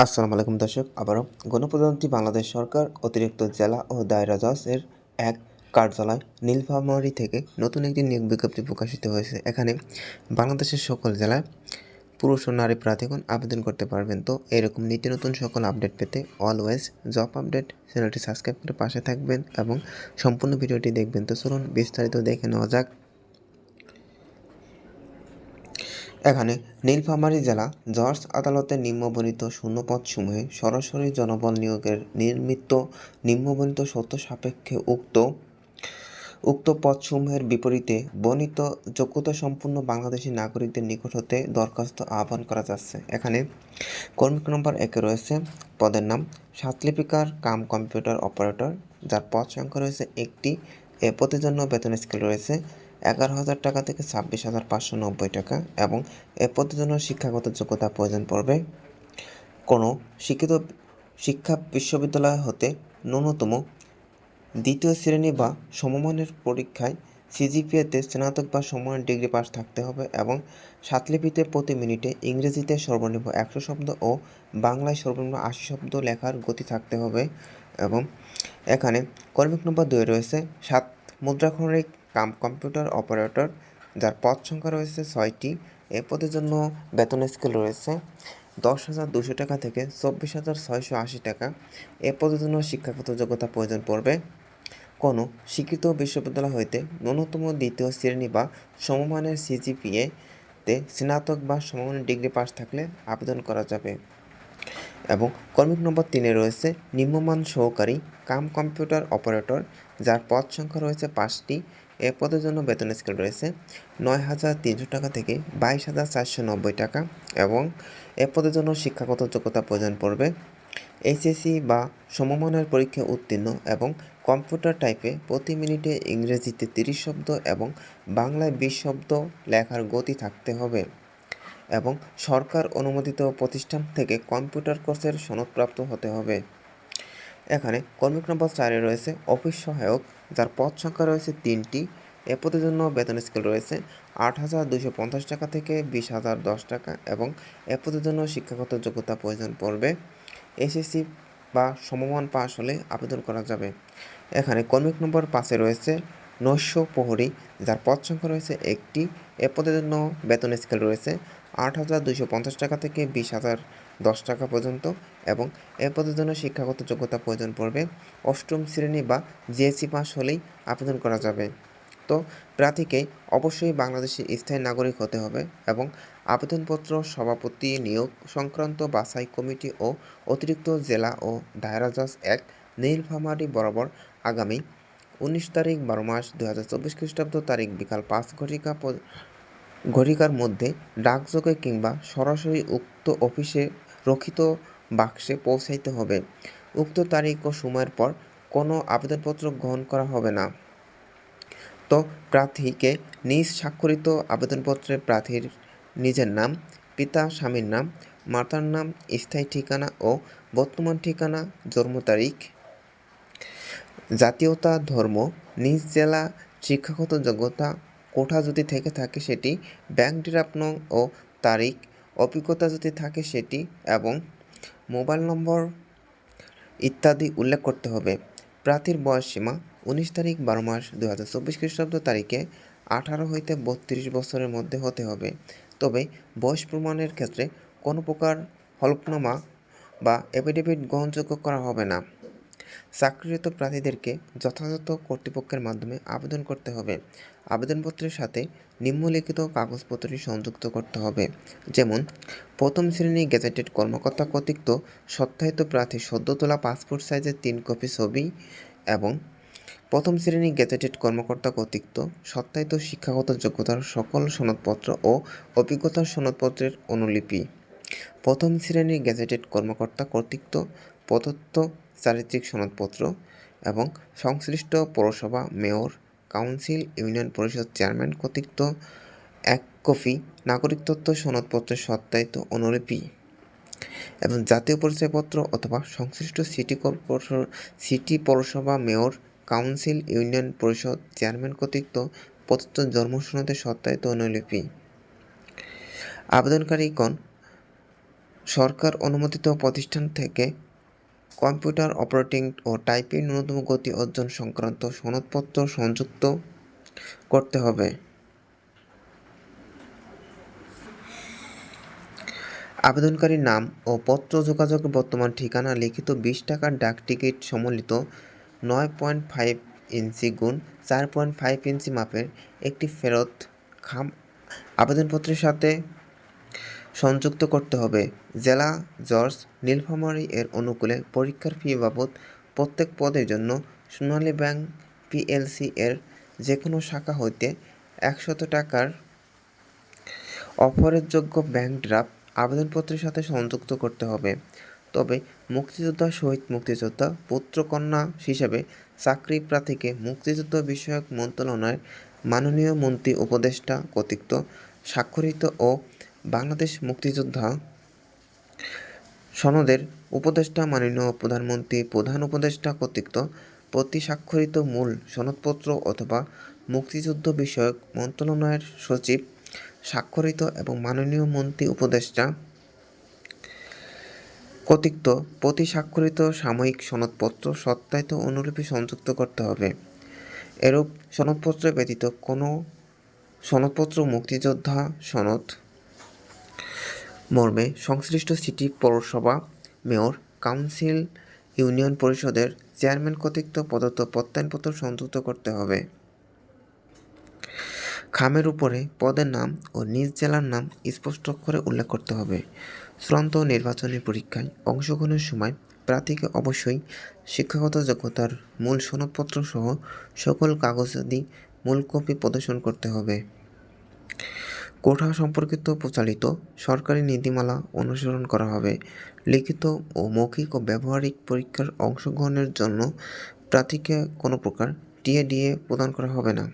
আসসালামু আলাইকুম দর্শক, আবারও গণপ্রজাতন্ত্রী বাংলাদেশ সরকার অতিরিক্ত জেলা ও দায়রা জজের এক কার্যালয় নীলফামারি থেকে নতুন একটি নিয়োগ বিজ্ঞপ্তি প্রকাশিত হয়েছে। এখানে বাংলাদেশের সকল জেলায় পুরুষ ও নারী প্রার্থীগণ আবেদন করতে পারবেন। তো এরকম নিত্য নতুন সকল আপডেট পেতে অলওয়েজ জব আপডেট চ্যানেলটি সাবস্ক্রাইব করে পাশে থাকবেন এবং সম্পূর্ণ ভিডিওটি দেখবেন। তো চলুন বিস্তারিত দেখে নেওয়া যাক। এখানে নীলফামারী জেলা জজ আদালতের নিম্নবর্ণিত শূন্যপদসমূহে সরাসরি জনবল নিয়োগের নির্মিত নিম্নবর্ণিত সত্য সাপেক্ষে উক্ত উক্ত পদসমূহের বিপরীতে বর্ণিত যোগ্যতা সম্পন্ন বাংলাদেশি নাগরিকদের নিকট হতে দরখাস্ত আহ্বান করা যাচ্ছে। এখানে কর্মিক নম্বর একে রয়েছে, পদের নাম সাতলিপিকার কাম কম্পিউটার অপারেটর, যার পদ সংখ্যা রয়েছে একটি। এ পদের জন্য বেতন স্কেল রয়েছে এগারো হাজার টাকা থেকে ছাব্বিশ হাজার পাঁচশো নব্বই টাকা এবং এ পদের জন্য শিক্ষাগত যোগ্যতা প্রয়োজন পড়বে। কোনো শিক্ষিত শিক্ষা বিশ্ববিদ্যালয় হতে ন্যূনতম দ্বিতীয় শ্রেণি বা সমমানের পরীক্ষায় সিজিপিএতে স্নাতক বা সমমানের ডিগ্রি পাস থাকতে হবে এবং সাতলিপিতে প্রতি মিনিটে ইংরেজিতে সর্বনিম্ন একশো শব্দ ও বাংলায় সর্বনিম্ন আশি শব্দ লেখার গতি থাকতে হবে এবং এখানে কর্মিক নম্বর দুই রয়েছে। সাত মুদ্রাক্ষরিক কাম কম্পিউটার অপারেটর, যার পদ সংখ্যা রয়েছে ছয়টি। এ পদের জন্য বেতন স্কেল রয়েছে দশ হাজার দুশো টাকা থেকে চব্বিশ হাজার ছয়শো আশি টাকা। এ পদের জন্য শিক্ষাগত যোগ্যতা প্রয়োজন পড়বে। কোনো শিক্ষিত বিশ্ববিদ্যালয় হইতে ন্যূনতম দ্বিতীয় শ্রেণি বা সমমানের সিজিপিএ তে স্নাতক বা সমমানের ডিগ্রি পাস থাকলে আবেদন করা যাবে। এবং কর্মিক নম্বর তিনে রয়েছে নিম্নমান সহকারী কাম কম্পিউটার অপারেটর, যার পদ সংখ্যা রয়েছে পাঁচটি। এ পদের জন্য বেতন স্কেল রয়েছে নয় হাজার তিনশো টাকা থেকে বাইশ হাজার চারশো নব্বই টাকা এবং এ পদের জন্য শিক্ষাগত যোগ্যতা প্রয়োজন পড়বে এইচএসসি বা সমমানের পরীক্ষা উত্তীর্ণ এবং কম্পিউটার টাইপে প্রতি মিনিটে ইংরেজিতে তিরিশ শব্দ এবং বাংলায় বিশ শব্দ লেখার গতি থাকতে হবে এবং সরকার অনুমোদিত প্রতিষ্ঠান থেকে কম্পিউটার কোর্সের সনদপ্রাপ্ত হতে হবে। এখানে কর্মিক নম্বর চারে রয়েছে অফিস সহায়ক যার পদ সংখ্যা রয়েছে তিনটি। এ পদের জন্য বেতন স্কেল রয়েছে আট হাজার দুশো পঞ্চাশ টাকা থেকে বিশ হাজার দশ টাকা এবং এ পদের জন্য শিক্ষাগত যোগ্যতা প্রয়োজন পড়বে। এসএসসি বা সমমান পাশ হলে আবেদন করা যাবে। এখানে কর্মিক নম্বর পাশে রয়েছে নৈশ প্রহরী, যার পদ সংখ্যা রয়েছে একটি। এ পদের জন্য বেতন স্কেল রয়েছে আট হাজার দুশো পঞ্চাশ টাকা থেকে বিশ হাজার দশ টাকা পর্যন্ত এবং এ পদের জন্য শিক্ষাগত যোগ্যতা প্রয়োজন পড়বে। অষ্টম শ্রেণি বা জিএসসি পাস হলেই আবেদন করা যাবে। তো প্রার্থীকে অবশ্যই বাংলাদেশের স্থায়ী নাগরিক হতে হবে এবং আবেদনপত্র, সভাপতি, নিয়োগ সংক্রান্ত, বাছাই কমিটি ও অতিরিক্ত জেলা ও দায়রা জজ এক নীলফামারী বরাবর আগামী উনিশ তারিখ বারো মাস দু হাজার চব্বিশ খ্রিস্টাব্দ তারিখ বিকাল পাঁচ ঘটিকা ঘটিকার মধ্যে ডাকযোগে কিংবা সরাসরি উক্ত অফিসে রক্ষিত বাক্সে পৌঁছাইতে হবে। উক্ত তারিখ ও সময়ের পর কোনো আবেদনপত্র গ্রহণ করা হবে না। তো প্রার্থীকে নিজ স্বাক্ষরিত আবেদনপত্রে প্রার্থীর নিজের নাম, পিতা, স্বামীর নাম, মাতার নাম, স্থায়ী ঠিকানা ও বর্তমান ঠিকানা, জন্ম তারিখ, জাতীয়তা, ধর্ম, নিজ জেলা, শিক্ষাগত যোগ্যতা কোঠা যদি থেকে থাকে সেটি, ব্যাংক ড্রাফট নং ও তারিখ, অভিজ্ঞতা যদি থাকে সেটি এবং মোবাইল নম্বর ইত্যাদি উল্লেখ করতে হবে। প্রার্থীর বয়স সীমা উনিশ তারিখ বারো মাস দু হাজার চব্বিশ খ্রিস্টাব্দ তারিখে আঠারো হইতে বত্রিশ বছরের মধ্যে হতে হবে। তবে বয়স প্রমাণের ক্ষেত্রে কোনো প্রকার হলফনামা বা এফিডেভিট গ্রহণযোগ্য করা হবে না। চাকরিরত প্রার্থীদেরকে যথাযথ কর্তৃপক্ষের মাধ্যমে আবেদন করতে হবে। আবেদনপত্রের সাথে নিম্নলিখিত কাগজপত্রটি সংযুক্ত করতে হবে। যেমন, প্রথম শ্রেণি গেজেটেড কর্মকর্তা কর্তৃক সত্যায়িত প্রার্থী সদ্য তোলা পাসপোর্ট সাইজের তিন কপি ছবি এবং প্রথম শ্রেণি গেজেটেড কর্মকর্তা কর্তৃক সত্যায়িত শিক্ষাগত যোগ্যতার সকল সনদপত্র ও অভিজ্ঞতার সনদপত্রের অনুলিপি। প্রথম শ্রেণির গেজেটেড কর্মকর্তা কর্তৃক প্রদত্ত চারিত্রিক সনদপত্র এবং সংশ্লিষ্ট পৌরসভা, মেয়র, কাউন্সিল, ইউনিয়ন পরিষদ চেয়ারম্যান কর্তৃক এক কপি নাগরিকত্ব সনদপত্রের সত্যায়িত অনুলিপি এবং জাতীয় পরিচয়পত্র অথবা সংশ্লিষ্ট সিটি কর্পোরেশন, সিটি পৌরসভা, মেয়র, কাউন্সিল, ইউনিয়ন পরিষদ চেয়ারম্যান কর্তৃক প্রদত্ত জন্ম সনদের সত্যায়িত অনুলিপি। আবেদনকারীগণ সরকার অনুমোদিত প্রতিষ্ঠান থেকে কম্পিউটার অপারেটিং ও টাইপিং ন্যূনতম গতি অর্জন সংক্রান্ত সনদপত্র সংযুক্ত করতে হবে। আবেদনকারীর নাম ও পত্র যোগাযোগের বর্তমান ঠিকানা লিখিত বিশ টাকার ডাক টিকিট সম্বলিত নয় পয়েন্ট ফাইভ ইঞ্চি গুণ চার পয়েন্ট ফাইভ ইঞ্চি মাপের একটি ফেরত খাম আবেদনপত্রের সাথে সংযুক্ত করতে হবে। জেলা জর্জ নীলফামারী এর অনুকূলে পরীক্ষার ফি বাবদ প্রত্যেক পদের জন্য সোনালী ব্যাংক পিএলসি এর যে কোনো শাখা হইতে একশত টাকার অফারেরযোগ্য ব্যাংক ড্রাফট আবেদনপত্রের সাথে সংযুক্ত করতে হবে। তবে মুক্তিযোদ্ধা, শহীদ মুক্তিযোদ্ধা পুত্রকন্যা হিসেবে চাকরি প্রার্থীকে মুক্তিযুদ্ধ বিষয়ক মন্ত্রণালয়ের মাননীয় মন্ত্রী, উপদেষ্টা কর্তৃক স্বাক্ষরিত ও বাংলাদেশ মুক্তিযোদ্ধা সনদের উপদেষ্টা মাননীয় প্রধানমন্ত্রী, প্রধান উপদেষ্টা কর্তৃক প্রতি স্বাক্ষরিত মূল সনদপত্র অথবা মুক্তিযুদ্ধ বিষয়ক মন্ত্রণালয়ের সচিব স্বাক্ষরিত এবং মাননীয় মন্ত্রী উপদেষ্টা কর্তৃক প্রতি স্বাক্ষরিত সাময়িক সনদপত্র সত্যায়িত অনুলিপি সংযুক্ত করতে হবে। এরূপ সনদপত্র ব্যতীত কোনো সনদপত্র মুক্তিযোদ্ধা সনদ মর্মে সংশ্লিষ্ট সিটি পৌরসভা, মেয়র, কাউন্সিল, ইউনিয়ন পরিষদের চেয়ারম্যান কর্তৃক প্রদত্ত প্রত্যয়নপত্র সংযুক্ত করতে হবে। খামের উপরে পদের নাম ও নিজ জেলার নাম স্পষ্ট করে উল্লেখ করতে হবে। চূড়ান্ত নির্বাচনী পরীক্ষায় অংশগ্রহণের সময় প্রার্থীকে অবশ্যই শিক্ষাগত যোগ্যতার মূল সনদপত্র সহ সকল কাগজাদি মূল কপি প্রদর্শন করতে হবে। কোঠা সম্পর্কিত প্রচালিত সরকারি নীতিমালা অনুসরণ করা হবে। লিখিত ও মৌখিক ও ব্যবহারিক পরীক্ষার অংশগ্রহণের জন্য প্রার্থীকে কোনো প্রকার টিএডিএ প্রদান করা হবে না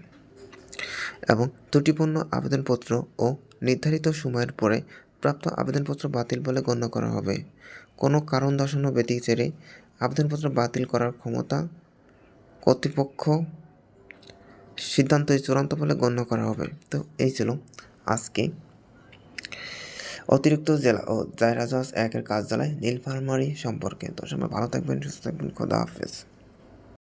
এবং ত্রুটিপূর্ণ আবেদনপত্র ও নির্ধারিত সময়ের পরে প্রাপ্ত আবেদনপত্র বাতিল বলে গণ্য করা হবে। কোনো কারণ দর্শানো ব্যতিরেকে আবেদনপত্র বাতিল করার ক্ষমতা কর্তৃপক্ষ সিদ্ধান্তই চূড়ান্ত বলে গণ্য করা হবে। তো এই ছিল আজকে। অতিরিক্ত জেলা ও জায়রাজ একের কার্যালয় ফার্মারি সম্পর্কে। তো সময় ভালো থাকবেন, সুস্থ থাকবেন, খোদা হাফেজ।